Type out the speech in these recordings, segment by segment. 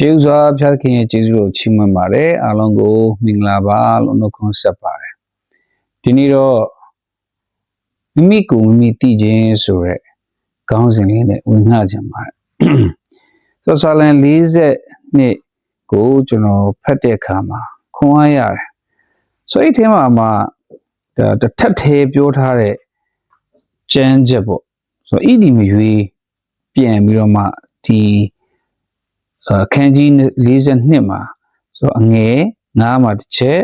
ကျေးဇူးစွာဖျားခင်ရဲ့ကျေးဇူးတော်ချီးမွမ်းပါတယ်အားလုံးကိုမင်္ဂလာပါလို့နှုတ်ခွန်းဆက်ပါတယ်ဒီနေ့တော့မိမိကိုမိမိသိခြင်းဆိုရက်ခေါင်းစဉ်လေးနဲ့ဝင်ငှခြင်းပါတယ်ဆိုဆာလန်40နှစ်ကိုကျွန်တော်ဖတ်တဲ့အခါမှာခွန်အားရတယ်ဆိုအဲ့ဒီထဲမှာမှဒါတစ်ထပ်သေးပြောထားတဲ့ကျမ်းချက်ပေါ့ဆိုဣဒီမရွေးပြန်ပြီးတော့မှဒီ အခန်းကြီး42မှာဆိုအငယ်9မှာတစ်ချက်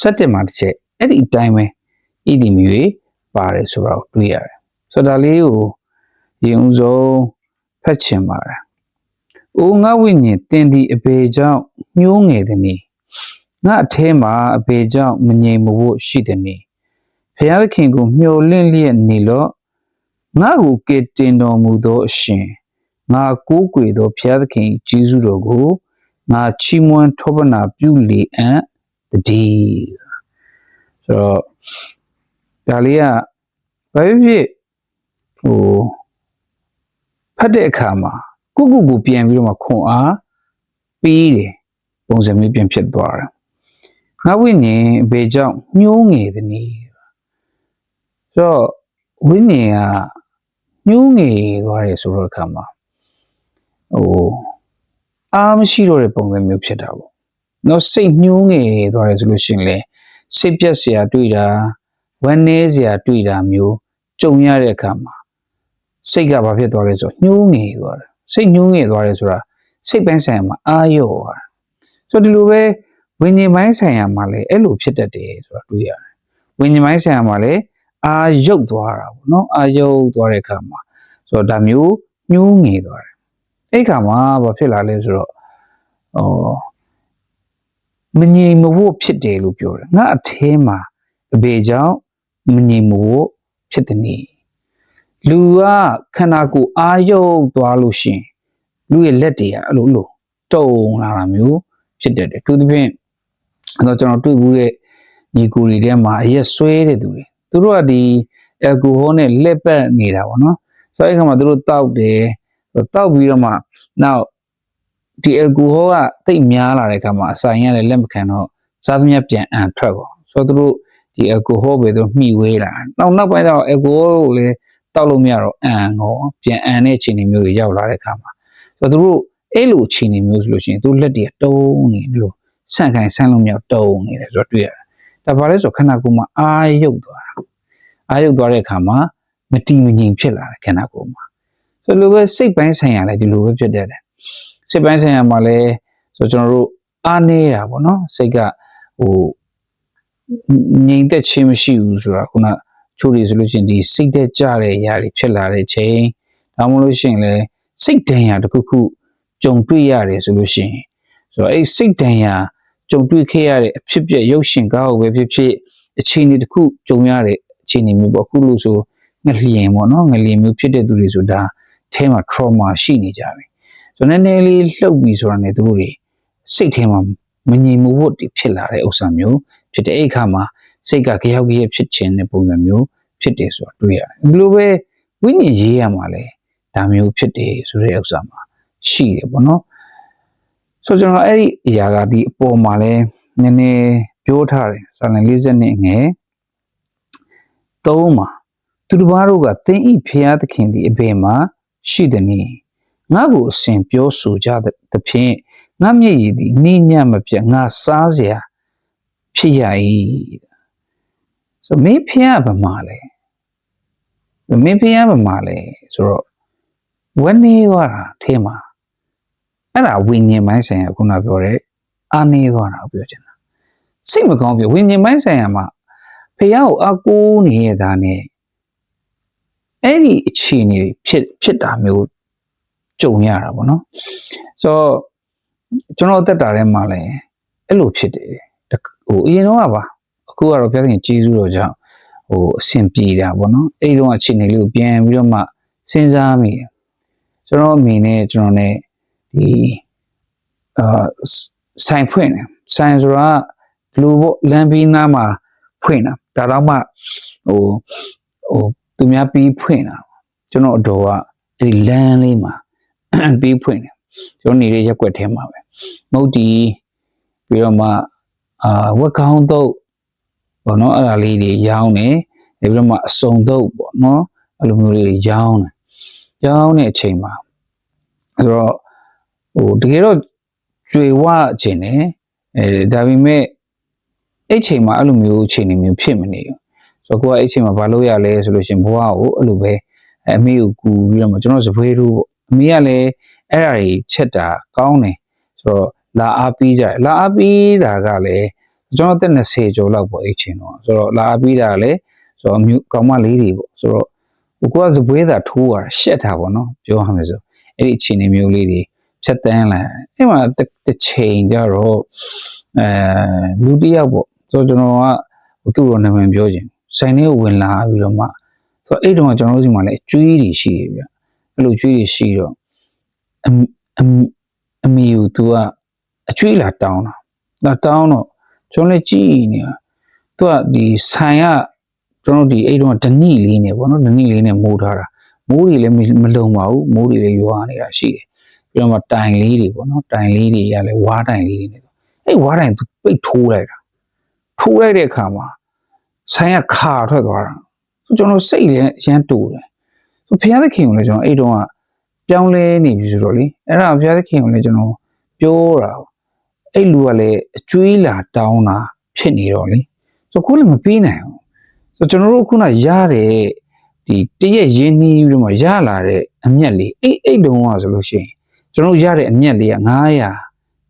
17မှာတစ်ချက်အဲ့ဒီအတိုင်းပဲဣတိမျိုးပါတယ်ဆိုတော့တွေ့ရတယ်ဆိုတော့ဒါလေးကိုရင်ဦးဆုံးဖတ်ချင်ပါတယ်။အိုငါဝိညာဉ်တင်ဒီအပေကြောင့်ညှိုးငယ်သည်နီငါအထဲမှာအပေကြောင့်မငြိမ်မဝတ်ရှိသည်နီဖျားသခင်ကိုမျှော်လင့်လျက်နေလော့ငါကိုကယ်တင်တော်မူသောအရှင် ငါကိုးကွယ်သောဘုရားသခင်၏ကျေးဇူးတော်ကိုငါချီးမွမ်းထောပနာပြုလေအံ့တည်းဆိုတော့ဒါလေးကဘာဖြစ်ဖြစ်ဟိုဖတ်တဲ့အခါမှာကိုကိုကိုပြန်ပြီးတော့မှခွန်အားပေးတယ်ပုံစံမျိုးပြန်ဖြစ်သွားတယ်ငါဝိညာဉ်ဘေကြောင့်ညှိုးငယ်သည်နီဆိုတော့ဝိညာဉ်ကညှိုးငယ်သွားတယ်ဆိုတော့အခါမှာ ဟိုအားမရှိတော့တဲ့ပုံစံမျိုးဖြစ်တာပေါ့နော်စိတ်ညှိုးငယ်သွားတယ်ဆိုလို့ရှိရင်လေစိတ်ပြက်စရာတွေ့တာဝမ်းနည်းစရာတွေ့တာမျိုးကြုံရတဲ့အခါမှာစိတ်ကဘာဖြစ်သွားလဲဆိုတော့ညှိုးငယ်သွားတယ်စိတ်ညှိုးငယ်သွားတယ်ဆိုတာစိတ်ပိုင်းဆိုင်ရာမှာအာရော့သွားတာဆိုတော့ဒီလိုပဲဝิญဉ်ပိုင်းဆိုင်ရာမှာလည်းအဲ့လိုဖြစ်တတ်တယ်ဆိုတာတွေ့ရတယ်ဝิญဉ်ပိုင်းဆိုင်ရာမှာလည်းအာရုပ်သွားတာပေါ့နော်အာရုပ်သွားတဲ့အခါမှာဆိုတော့ဒါမျိုးညှိုးငယ်သွားတယ် အဲ့ခါမှာဘာဖြစ်လာလဲဆိုတော့ဟောမငြိမ်မဝတ်ဖြစ်တယ်လို့ပြောတယ်ငါအထဲမှာအဘေကြောင့်မငြိမ်မဝတ်ဖြစ်တဲ့နေလူကခန္ဓာကိုယ်အာရုံသွားလို့ရှရင်လူရဲ့လက်တွေကအဲ့လိုလိုတုံလာတာမျိုးဖြစ်တတ်တယ်သူသဖြင့်အဲ့တော့ကျွန်တော်တွေ့ဘူးတဲ့ညီကိုတွေထဲမှာအရက်ဆွဲတဲ့သူတွေသူတို့ကဒီအယ်ကိုဟောနဲ့လက်ပတ်နေတာပေါ့နော်ဆိုတော့အဲ့ခါမှာသူတို့တောက်တယ် တောက်ပြီးတော့မှ နောက်ဒီအယ်ကိုဟောကတိတ်များလာတဲ့အခါမှာအဆိုင်ရလည်းလက်မခံတော့စားသမျှပြန်အန်ထွက်ပေါ့ဆိုတော့သူတို့ဒီအယ်ကိုဟောပဲသူမှီဝေးလာနောက်နောက်ပိုင်းကျတော့အယ်ကိုဟောကိုလည်းတောက်လို့မရတော့အန်ကောပြန်အန်တဲ့အခြေအနေမျိုးတွေရောက်လာတဲ့အခါမှာဆိုတော့သူတို့အဲ့လိုအခြေအနေမျိုးဆိုလို့ရှိရင်သူလက်တွေတုံးနေလို့ဆန့်ခိုင်ဆန့်လို့မရတုံးနေတယ်ဆိုတော့တွေ့ရတယ်ဒါဘာလဲဆိုခန္ဓာကိုယ်မှာအာရုပ်သွားတာအာရုပ်သွားတဲ့အခါမှာမတီမငြိမ်ဖြစ်လာတယ်ခန္ဓာကိုယ်မှာ ဆိုလိုပဲစိတ်ပိုင်းဆိုင်ရာလည်းဒီလိုပဲဖြစ်တတ်တယ်စိတ်ပိုင်းဆိုင်ရာမှာလည်းဆိုကျွန်တော်တို့အားနေတာပေါ့နော်စိတ်ကဟိုငြိမ်သက်ခြင်းမရှိဘူးဆိုတာခုနချိုးတွေဆိုလို့ရှိရင်ဒီစိတ်သက်ကြတဲ့အရာတွေဖြစ်လာတဲ့ချိန်ဒါမှမဟုတ်လို့ရှိရင်လည်းစိတ်တန်ရာတစ်ခုခုကြုံတွေ့ရတယ်ဆိုလို့ရှိရင်ဆိုတော့အဲ့စိတ်တန်ရာကြုံတွေ့ခဲ့ရတဲ့အဖြစ်ပြက်ရုပ်ရှင်ကားကိုပဲဖြစ်ဖြစ်အခြေအနေတစ်ခုကြုံရတဲ့အခြေအနေမျိုးပေါ့အခုလို့ဆိုငလျင်ပေါ့နော်ငလျင်မျိုးဖြစ်တဲ့သူတွေဆိုဒါ အဲမှာ trauma ရှိနေကြပြီဆိုတော့နည်းနည်းလေးလှုပ်ပြီးဆိုတာနဲ့သူတို့တွေစိတ်ထဲမှာမငြိမ်မဝတ်ဖြစ်လာတဲ့ဥစ္စာမျိုးဖြစ်တဲ့အဲ့ခါမှာစိတ်ကကြောက်ကြရဖြစ်ခြင်းတဲ့ပုံစံမျိုးဖြစ်တယ်ဆိုတာတွေ့ရတယ်ဒီလိုပဲဝိညာဉ်ရေးရမှာလဲဒါမျိုးဖြစ်တယ်ဆိုတဲ့ဥစ္စာမှာရှိတယ်ပေါ့နော်ဆိုတော့ကျွန်တော်အဲ့ဒီအရာကဒီအပေါ်မှာလဲနည်းနည်းပြောထားတယ်စာလံ40နှစ်ငယ်သုံးမှာသူတစ်ပါးတို့ကသင်ဤဖျားသခင်ဒီအဘယ်မှာ ရှိသည်နည်းငါ့ကိုအစဉ်ပြောဆိုကြသဖြင့်ငါမျက်ရည်သည်နေညံ့မပြတ်ငါစားเสียဖြစ်ရ၏ဆိုမင်းဖျားဗမာလဲမင်းဖျားဗမာလဲဆိုတော့ဝန်းနေသွားတာထဲမှာအဲ့ဒါဝိညာဉ်ပိုင်းဆိုင်ရာခုနပြောတဲ့အာနေသွားတာကိုပြောချင်တာစိတ်မကောင်းပြဝိညာဉ်ပိုင်းဆိုင်ရာမှာဖះကိုအကူနေရတာ ਨੇ အဲ့ဒီအခြေအနေဖြစ်ဖြစ်တာမျိုးကြုံရတာပေါ့နော်ဆိုတော့ကျွန်တော်တက်တာထဲမှာလည်းအဲ့လိုဖြစ်တယ်ဟိုအရင်တော့ကပါအခုကတော့ပြောရင်ကျေးဇူးတော်ကြောင့်ဟိုအဆင်ပြေတာပေါ့နော်အဲ့ဒီတော့အခြေအနေလေးကိုပြန်ပြီးတော့မှစဉ်းစားမိတယ်ကျွန်တော်အမိနဲ့ကျွန်တော် ਨੇ ဒီအာဆိုင်ဖွင့်တယ်ဆိုင်ဆိုတာလူပေါ့လမ်းပြီးနားမှာဖွင့်တာဒါတော့မှဟိုဟို သူများပြီးဖွင့်တာကျွန်တော်အတော်ကဒီလမ်းလေးမှာပြီးဖွင့်တယ်ကျွန်တော်နေတဲ့ရက်ွက်ထဲမှာပဲမုတ်တီပြီးတော့မှအာဝက်ကောင်းတော့ပေါ့နော်အဲ့ဒါလေးတွေရောင်းတယ်ပြီးတော့မှအစုံတော့ပေါ့နော်အဲ့လိုမျိုးလေးတွေရောင်းတယ်ရောင်းတဲ့အချိန်မှာအဲ့တော့ဟိုတကယ်တော့ကျွေဝအချိန်နဲ့အဲဒါပေမဲ့အဲ့ချိန်မှာအဲ့လိုမျိုးအချိန်တွေမျိုးဖြစ်မနေဘူး ဆိုတော့ကိုကအဲ့ချိန်မှာဘာလုပ်ရလဲဆိုလို့ရှရင်ဘဝကိုအဲ့လိုပဲအမေကိုကူပြီးတော့မှကျွန်တော်စပွေးတို့ပေါ့အမေကလည်းအဲ့ဒါကြီးချက်တာကောင်းတယ်ဆိုတော့လာအားပြီးကြတယ်လာအားပြီးတာကလည်းကျွန်တော်တက်20ကျော်လောက်ပေါ့အဲ့ချိန်တော့ဆိုတော့လာအားပြီးတာကလည်းဆိုတော့မြို့ကောင်မလေးတွေပေါ့ဆိုတော့ဟိုကစပွေးတာထိုးရတာရှက်တာပေါ့နော်ပြောရမယ်ဆိုအဲ့ဒီအချိန်တွေမျိုးလေးတွေဖြတ်တန်းလာအဲ့မှာတစ်ချိန်ကျတော့အဲလူတစ်ယောက်ပေါ့ဆိုတော့ကျွန်တော်ကသူ့ရောနာမည်ပြောခြင်း ဆိုင်ထဲကိုဝင်လာပြီးတော့မှဆိုတော့အဲ့တုန်းကကျွန်တော်တို့ဒီမှာလည်းကျွေးတွေရှိတယ်ဗျအဲ့လိုကျွေးတွေရှိတော့အအမေကိုသူကအကျွေးလာတောင်းတာဒါတောင်းတော့ကျွန်တော်လည်းကြည့်နေတာသူကဒီဆိုင်ကကျွန်တော်ဒီအဲ့တုန်းကဓနိလေးနဲ့ပေါ့နော်ဓနိလေးနဲ့မိုးထားတာမိုးတွေလည်းမလုံပါဘူးမိုးတွေလည်းရွာနေတာရှိတယ်ပြီးတော့မှတိုင်လေးတွေပေါ့နော်တိုင်လေးတွေကလည်းဝါးတိုင်လေးတွေနဲ့အဲ့ဝါးတိုင်သူပိတ်ထိုးလိုက်တာထိုးလိုက်တဲ့အခါမှာ ဆိုင်ကခါထွက်သွားတာကျွန်တော်စိတ်လည်းရမ်းတူတယ်ဆိုဘုရားသခင်ကိုလည်းကျွန်တော်အဲ့တုန်းကပြောင်းလဲနေပြီဆိုတော့လေအဲ့ဒါဘုရားသခင်ကိုလည်းကျွန်တော်ပြောတာအဲ့လူကလည်းအကျွေးလာတောင်းတာဖြစ်နေတော့လေဆိုကိုလည်းမပြီးနိုင်ဘူးဆိုကျွန်တော်တို့ခုနရတဲ့ဒီတရက်ရင်းနှီးပြီးတော့မှရလာတဲ့အမျက်လေးအဲ့အဲ့တုန်းကဆိုလို့ရှိရင်ကျွန်တော်ရတဲ့အမျက်လေးက900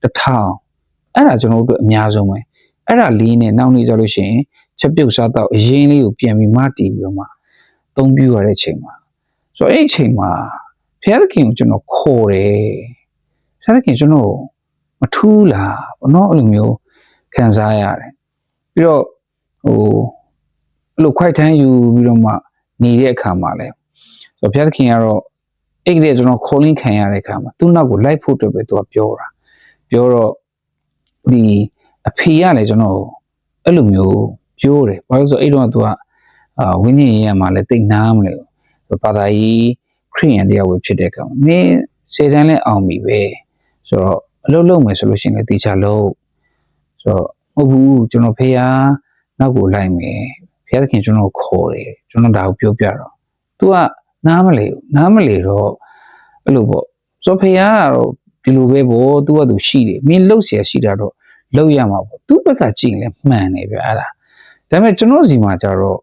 1000အဲ့ဒါကျွန်တော်တို့အများဆုံးပဲအဲ့ဒါလေးနဲ့နောက်နေ့ကျလို့ရှိရင် ချက်ပြုတ်စားတော့အရင်လေးကိုပြန်ပြီးမတီးပြီးတော့မှသုံးပြရတဲ့အချိန်မှာဆိုတော့အဲ့အချိန်မှာဘုရားသခင်ကိုကျွန်တော်ခေါ်တယ်ဘုရားသခင်ကျွန်တော်မထူးလားဘောနော်အဲ့လိုမျိုးခံစားရတယ်ပြီးတော့ဟိုအဲ့လိုခွိုက်ထမ်းယူပြီးတော့မှနေတဲ့အခါမှာလဲဆိုတော့ဘုရားသခင်ကတော့အဲ့ဒီကျွန်တော် calling ခံရတဲ့အခါမှာသူ့နောက်ကိုလိုက်ဖို့အတွက်ပဲသူကပြောတာပြောတော့ဒီအဖေကလည်းကျွန်တော်အဲ့လိုမျိုး ပြောတယ်ဘာလို့ဆိုအဲ့တော့သူကအာဝိညာဉ်ရေးရမှာလည်းတိတ်နားမလဲဘာသာရေးခရိယန်တရားဝေဖြစ်တဲ့ကောင်မင်းစေတန်းလဲအောင်ပြီပဲဆိုတော့အလုပ်လုပ်မယ်ဆိုလို့ရှိရင်လည်းတေချာလုပ်ဆိုတော့မဟုတ်ဘူးကျွန်တော်ဖေးရနောက်ကိုလိုက်မယ်ဖေးသခင်ကျွန်တော်ခေါ်တယ်ကျွန်တော်ဒါကိုပြောပြတော့ तू ကနားမလေနားမလေတော့အဲ့လိုပေါ့ဆိုဖေးရကတော့ဒီလိုပဲပေါ့ तू ကသူရှိတယ်မင်းလှုပ်เสียရှိတာတော့လှုပ်ရမှာပေါ့ तू ဘက်ကကြည့်ရင်လည်းမှန်တယ်ဗျအဲ့ဒါ ဒါပေမဲ့ကျွန်တော်စီမှာကြတော့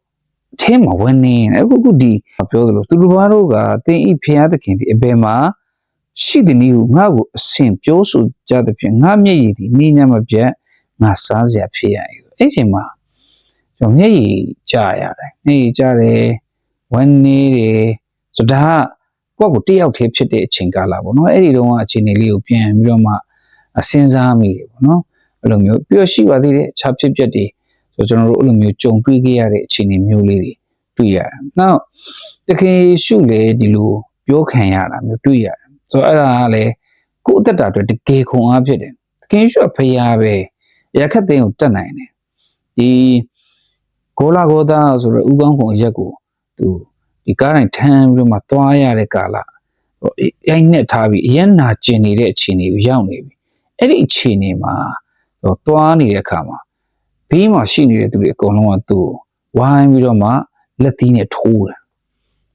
အထဲမှာဝင်နေတယ်အခုခုဒီပြောသလိုသူတို့ဘာတို့ကတင်းဤဖျားသခင်ဒီအဘယ်မှာရှိတဲ့နည်းကိုငါ့ကိုအစင်ပြောဆိုကြတဲ့ဖြင့်ငါမျက်ရည်ဒီနေညမပြတ်ငါစားစရာဖြစ်ရည်အဲ့ချိန်မှာကျွန်တော်မျက်ရည်ကျရတယ်မျက်ရည်ကျတယ်ဝင်နေတယ်ဆိုတော့ဒါကကိုယ့်ကိုတယောက်တည်းဖြစ်တဲ့အချိန်ကာလပေါ့နော်အဲ့ဒီတုန်းကအချိန်လေးကိုပြန်ပြီးတော့မှစဉ်းစားမိတယ်ပေါ့နော်အဲ့လိုမျိုးပြီးတော့ရှိပါသေးတယ်အခြားဖြစ်ပျက်တွေ ဆိုတော့ကျွန်တော်တို့အဲ့လိုမျိုးကြုံတွေ့ခဲ့ရတဲ့အခြေအနေမျိုးလေးတွေတွေ့ရတယ်။နောက်တခင်ရှုလေဒီလိုပြောခံရတာမျိုးတွေ့ရတယ်။ဆိုတော့အဲ့ဒါကလည်းကိုယ့်အသက်တာအတွက်တကယ်ခွန်အားဖြစ်တယ်။တခင်ရှုကဖရားပဲရခတ်သိန်းကိုတတ်နိုင်တယ်။ဒီဂေါလာဂေါသားဆိုတော့ဥကောင်းခွန်ရက်ကိုသူဒီကားတိုင်းထမ်းပြီးတော့မှသွားရတဲ့ကာလဟိုရိုက်နဲ့ထားပြီးအရင်နာကျင်နေတဲ့အခြေအနေကိုရောက်နေပြီ။အဲ့ဒီအခြေအနေမှာဟိုသွားနေတဲ့အခါမှာ ဘေးမှာရှိနေတဲ့သူတွေအကုန်လုံးကသူ့ကိုဝိုင်းပြီးတော့မှလက်သီးနဲ့ထိုးတယ်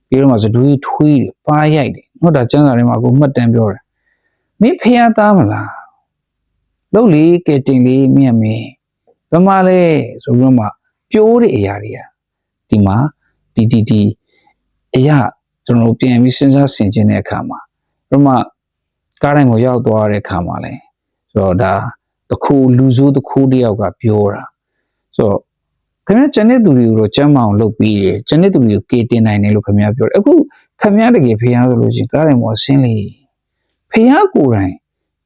ပြီးတော့မှစတွေးထွေးတယ်ပါရိုက်တယ်ဟုတ်တာကျန်းစာထဲမှာကိုမှတ်တမ်းပြောတယ်မင်းဖះသားမလားလုပ်လေကဲတင်လေးမြတ်မင်းဘယ်မှာလဲဆိုပြီးတော့မှပြိုးတဲ့အရာတွေကဒီမှာဒီဒီဒီအရာကျွန်တော်တို့ပြန်ပြီးစဉ်းစားဆင်ခြင်တဲ့အခါမှာဘယ်မှာကားတိုင်းကိုရောက်သွားတဲ့အခါမှာလဲဆိုတော့ဒါတခုလူဆိုးတခုတယောက်ကပြောတာ ဆိုတော့ခင်ဗျာကျန်တဲ့သူတွေကိုတော့ကျမ်းမအောင်လုပ်ပြီးတယ်ကျန်တဲ့သူတွေကိုကေတင်နိုင်တယ်လို့ခင်ဗျာပြောတယ်အခုခင်ဗျာတကယ်ဖះဆိုလို့ရှိရင်ကားတယ်မော်ဆင်းလေဖះကိုယ်တိုင်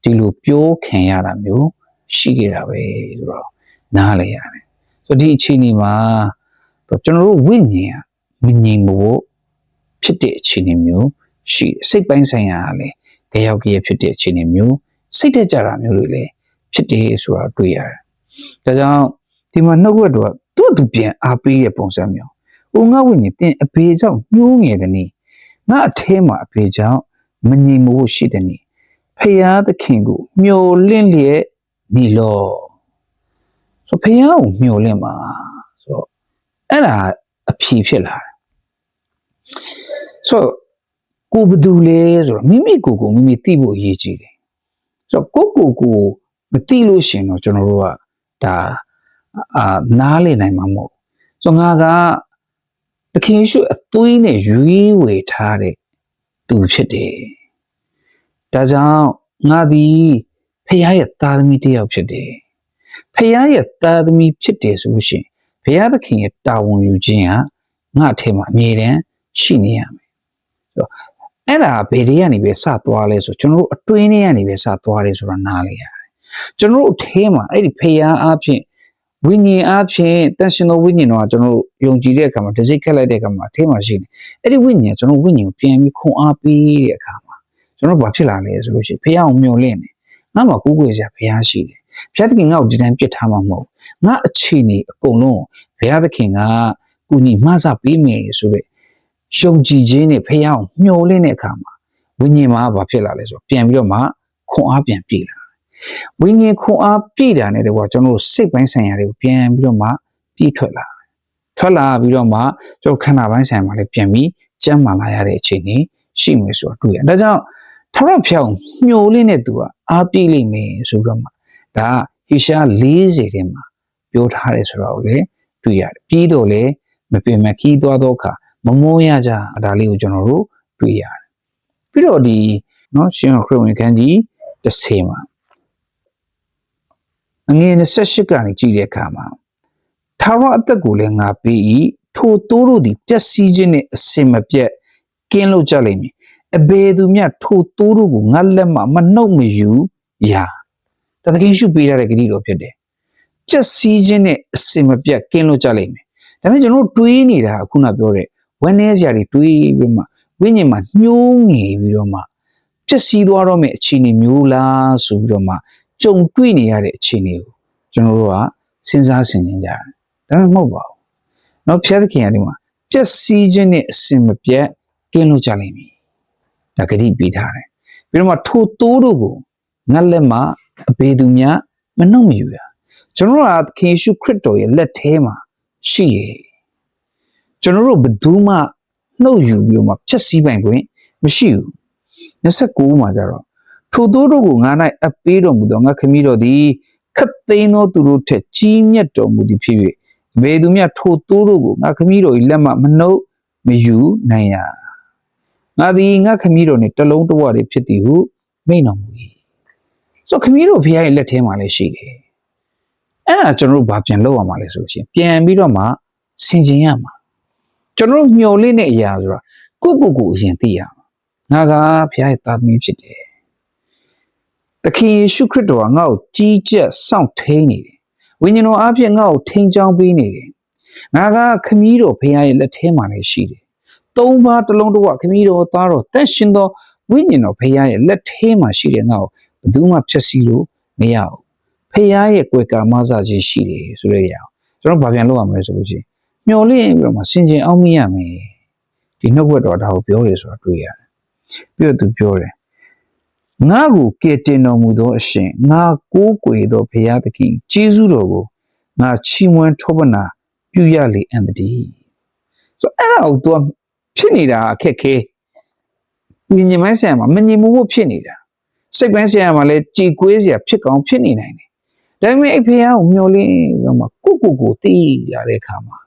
ဒီလိုပြောခံရတာမျိုးရှိခဲ့တာပဲဆိုတော့နားလေရတယ်ဆိုတော့ဒီအခြေအနေမှာတော့ကျွန်တော်တို့ဝိညာဉ်ကမငြိမ်ဖို့ဖြစ်တဲ့အခြေအနေမျိုးရှိတယ်စိတ်ပိုင်းဆိုင်ရာကလည်းကြောက်ကြရဖြစ်တဲ့အခြေအနေမျိုးစိတ်တက်ကြတာမျိုးတွေလည်းဖြစ်တယ်ဆိုတာတွေ့ရတယ်ဒါကြောင့် ဒီမှာနှုတ်ကပတ်တော်ကသူ့အတူပြန်အားပေးတဲ့ပုံစံမျိုး။အိုငါဝိညာဉ်တင်အဘေကြောင့်ညှိုးငယ်တဲ့နေ့ငါအထဲမှာအဘေကြောင့်မငြိမ်မို့ရှိတဲ့နေ့ဖရာသခင်ကိုမျောလင့်လျက်နေလောဆိုဖရာကိုမျောလင့်ပါဆိုတော့အဲ့ဒါအဖြေဖြစ်လာတယ်ဆိုတော့ကိုဘယ်သူလဲဆိုတော့မိမိကိုယ်ကိုမိမိသိဖို့အရေးကြီးတယ်ဆိုတော့ကိုယ့်ကိုယ်ကိုမသိလို့ရှရင်တော့ကျွန်တော်တို့ကဒါ အာနားလေနိုင်မှာမဟုတ်ဘူးဆိုတော့ငါကသခင်ယေရှုအသွေးနဲ့ရွေးဝေထားတဲ့သူဖြစ်တယ်ဒါကြောင့်ငါသည်ဖခင်ရဲ့သားသမီးတစ်ယောက်ဖြစ်တယ်ဖခင်ရဲ့သားသမီးဖြစ်တယ်ဆိုလို့ရှိရင်ဘုရားသခင်ရဲ့တာဝန်ယူခြင်းကငါအထက်မှာအမြဲတမ်းရှိနေရမယ်ဆိုတော့အဲ့ဒါဘယ်တွေကနေပဲစသွားလဲဆိုကျွန်တော်တို့အတွင်းထဲကနေပဲစသွားတယ်ဆိုတာနားလေရတယ်ကျွန်တော်တို့အထဲမှာအဲ့ဒီဖခင်အားဖြင့် ဝိညာဉ်အားဖြင့်တန်ရှင်သောဝိညာဉ်တော်ကကျွန်တော်တို့ယုံကြည်တဲ့အခါမှာတစ်စိတ်ခက်လိုက်တဲ့အခါမှာအထဲမှာရှိတယ်အဲ့ဒီဝိညာဉ်ကကျွန်တော်ဝိညာဉ်ကိုပြန်ပြီးခွန်အားပေးတဲ့အခါမှာကျွန်တော်ဘာဖြစ်လာလဲဆိုလို့ရှိရင်ဖခင်ကိုမျှော်လင့်တယ်ငါမှာကိုးကွယ်စရာဖခင်ရှိတယ်ဘုရားသခင်ငါ့ကိုဒီတိုင်းပြစ်ထားမှာမဟုတ်ငါအခြေအနေအကုန်လုံးဘုရားသခင်ကကုညီမဆပေးမယ်ဆိုတဲ့ရှုံကြည်ခြင်းနဲ့ဖခင်ကိုမျှော်လင့်တဲ့အခါမှာဝိညာဉ်မှာဘာဖြစ်လာလဲဆိုတော့ပြန်ပြီးတော့မှခွန်အားပြန်ပြေလာ ဝိညာဉ်ခွန်အားပြည့်တာနဲ့တကွာကျွန်တော်တို့စိတ်ပိုင်းဆိုင်ရာတွေကိုပြန်ပြီးတော့မှပြည့်ထွက်လာထွက်လာပြီးတော့မှကျွန်တော်ခန္ဓာပိုင်းဆိုင်ရာမှာလည်းပြန်ပြီးကျန်းမာလာရတဲ့အခြေအနေရှိမယ်ဆိုတော့တွေ့ရဒါကြောင့်ထရဖြောင်းညှိုလင်းတဲ့သူကအားပြည့်လိမ့်မယ်ဆိုတော့မှဒါဟိရှာ40ထဲမှာပြောထားတယ်ဆိုတော့လေတွေ့ရတယ်ပြီးတော့လေမပင်မခီးသွားသောအခါမမောရကြဒါလေးကိုကျွန်တော်တို့တွေ့ရတယ်ပြီးတော့ဒီเนาะရှင်ခရစ်ဝင်ခန်းကြီး30မှာ အငယ်28ကနေကြည့်တဲ့အခါမှာထာဝရအသက်ကိုလည်းငါပေး၏ထိုတိုးတို့သည်ပျက်စီးခြင်းနှင့်အစင်မပြတ်ကင်းလို့ကြလိမ့်မည်အဘယ်သူမျှထိုတိုးတို့ကိုငါလက်မှမနှုတ်မယူရာတသခင်ရှုပေးရတဲ့ဂတိတော်ဖြစ်တယ်ပျက်စီးခြင်းနဲ့အစင်မပြတ်ကင်းလို့ကြလိမ့်မယ်ဒါပေမဲ့ကျွန်တော်တို့တွေးနေတာကခုနပြောတဲ့ဝန်းနေစရာတွေတွေးပြီးမှဝိညာဉ်မှာညှိုးငယ်ပြီးတော့မှပျက်စီးသွားတော့မယ့်အခြေအနေမျိုးလားဆိုပြီးတော့မှ ကြုံတွေ့နေရတဲ့အခြေအနေကိုကျွန်တော်တို့ကစဉ်းစားဆင်ခြင်ကြတယ်ဒါပေမဲ့မဟုတ်ပါဘူးเนาะဖျက်သခင်ကဒီမှာပျက်စီးခြင်းနဲ့အစင်မပြတ်ကင်းလို့ကြလိမ့်မည်ဒါဂတိပေးထားတယ်ပြီးတော့မှထိုတိုးတို့ကိုငတ်လက်မှာအဘေသူများမနှုတ်မယူရကျွန်တော်တို့ကခင်ယေရှုခရစ်တော်ရဲ့လက်ထဲမှာရှိရကျွန်တော်တို့ဘယ်သူမှနှုတ်ယူပြီးတော့မှဖြက်စီးပိုင်ခွင့်မရှိဘူး29မှာကျတော့ ထိုတိုးတို့ကိုငါ၌အပ်ပေးတော်မူသောငါခမည်းတော်သည်ခတ်သိမ်းသောသူတို့ထက်ကြီးမြတ်တော်မူသည်ဖြစ်၍ဘယ်သူမျှထိုတိုးတို့ကိုငါခမည်းတော်၏လက်မှမနှုတ်မယူနိုင်ရငါသည်ငါခမည်းတော်နှင့်တလုံးတဝရဖြစ်သည်ဟုမိန့်တော်မူ၏ဆိုခမည်းတော်ဖခင်ရဲ့လက်ထဲမှာလည်းရှိတယ်အဲ့ဒါကျွန်တော်တို့ဘာပြန်လုပ်ရမှာလဲဆိုလို့ရှိရင်ပြန်ပြီးတော့မှဆင်ခြင်ရမှာကျွန်တော်တို့မျှော်လင့်တဲ့အရာဆိုတာကိုယ့်ကိုယ်ကိုအရင်သိရမှာငါကဖခင်ရဲ့သားသမီးဖြစ်တယ် သခင်ယေရှုခရစ်တော်ကငါ့ကိုကြီးကျက်စောင့်ထိန်နေတယ်ဝိညာဉ်တော်အဖြစ်ငါ့ကိုထိန်ချောင်းပေးနေတယ်ငါကခမည်းတော်ဖခင်ရဲ့လက်ထဲမှာလည်းရှိတယ်သုံးပါးတစ်လုံးတစ်ဝခမည်းတော်သားတော်တန်ရှင်သောဝိညာဉ်တော်ဖခင်ရဲ့လက်ထဲမှာရှိတဲ့ငါ့ကိုဘယ်သူမှဖျက်ဆီးလို့မရဘူးဖခင်ရဲ့ကွယ်ကာမဆခြင်းရှိတယ်ဆိုတဲ့အရာကျွန်တော်ဗာပြန်လုပ်ရမလဲဆိုလို့ရှိရင်မျော်လင့်ပြီးတော့မှစင်ကြင်အောင်မရမယ်ဒီနှုတ်ဘက်တော်ဒါကိုပြောရဆိုတာတွေ့ရတယ်ပြီးတော့သူပြောတယ် ငါကိုကယ်တင်တော်မူသောအရှင်ငါကိုးကွယ်သောဘုရားသခင်ကျေးဇူးတော်ကိုငါချီးမွမ်းထောပနာပြုရလေအံ့တည်းဆိုအဲ့ဒါကိုသူကဖြစ်နေတာအခက်ခဲဝိညာဉ်ပိုင်းဆရာမှာမငြိမ်မှုဖြစ်နေတာစိတ်ပိုင်းဆရာမှာလည်းကြည်ကွေးစရာဖြစ်ကောင်းဖြစ်နေနိုင်တယ်ဒါပေမဲ့အဖေကကိုမျောလင်းပြီးတော့မှကိုကိုကိုသိလာတဲ့အခါမှာ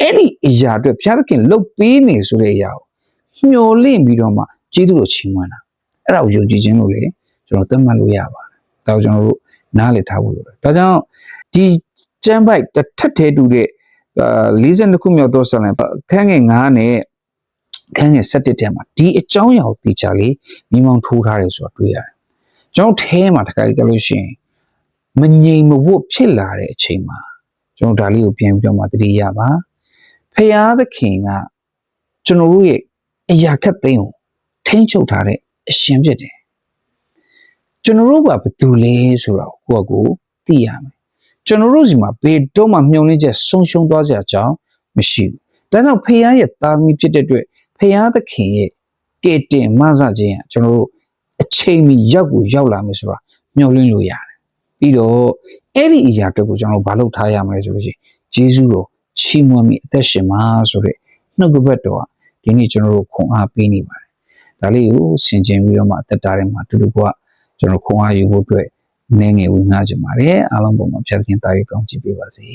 အဲ့ဒီအရာအတွက်ဘုရားသခင်လှုပ်ပေးနေဆိုတဲ့အရာကိုမျောလင့်ပြီးတော့မှကျေးဇူးတော်ချီးမွမ်းတာ အဲ့ဒါကိုယုံကြည်ခြင်းလို့လေကျွန်တော်သတ်မှတ်လို့ရပါတယ်ဒါကိုကျွန်တော်တို့နားလည်ထားဖို့လိုတယ်ဒါကြောင့်ဒီကျမ်းပိုက်တစ်ထက်သေးတူတဲ့42ခုမြောက်သောဆလံခန်းငယ်9နဲ့ခန်းငယ်7တဲမှာဒီအကြောင်းအရာကိုသိချလေးမိမောင်းထိုးထားတယ်ဆိုတာတွေ့ရတယ်ကျွန်တော်ထဲမှာတခါလေးကြလို့ရှိရင်မငြိမ်မဝတ်ဖြစ်လာတဲ့အချိန်မှာကျွန်တော်ဒါလေးကိုပြန်ပြောမှတတိယပါဖရာသခင်ကကျွန်တော်တို့ရဲ့အရာခက်သိမ်းကိုထိမ့်ချုပ်ထားတဲ့ အရှင်ဖြစ်တယ်ကျွန်တော်တို့ကဘယ်သူလဲဆိုတော့ကိုယ့်ကိုသိရမယ်ကျွန်တော်တို့စီမှာဘယ်တော့မှမျောလင်းချက်ဆုံးရှုံးသွားစရာအကြောင်းမရှိဘူးဒါကြောင့်ဖခင်ရဲ့သားသမီးဖြစ်တဲ့အတွက်ဖခင်သခင်ရဲ့ကဲတင်မဆခြင်းကကျွန်တော်တို့အချိန်မီရောက်ကိုရောက်လာမယ်ဆိုတာမျှော်လင့်လို့ရတယ်ပြီးတော့အဲ့ဒီအရာအတွက်ကိုကျွန်တော်တို့ဘာလုပ်ထားရမလဲဆိုလို့ရှိရင်ဂျေဇုတော်ချီးမွမ်းမိအသက်ရှင်ပါဆိုတဲ့နှုတ်ကပတ်တော်ကဒီနေ့ကျွန်တော်တို့ခွန်အားပေးနေပါတယ် ဒါလေးကိုဆင်ခြင်ပြီးတော့မှအသက်တာထဲမှာတူတူကကျွန်တော်ခွန်အားယူဖို့အတွက်နည်းငယ်ဝင်ငှားကြပါတယ်အားလုံးပုံမှာဖျက်ခင်တာ၍ကောင်းချီးပေးပါစေ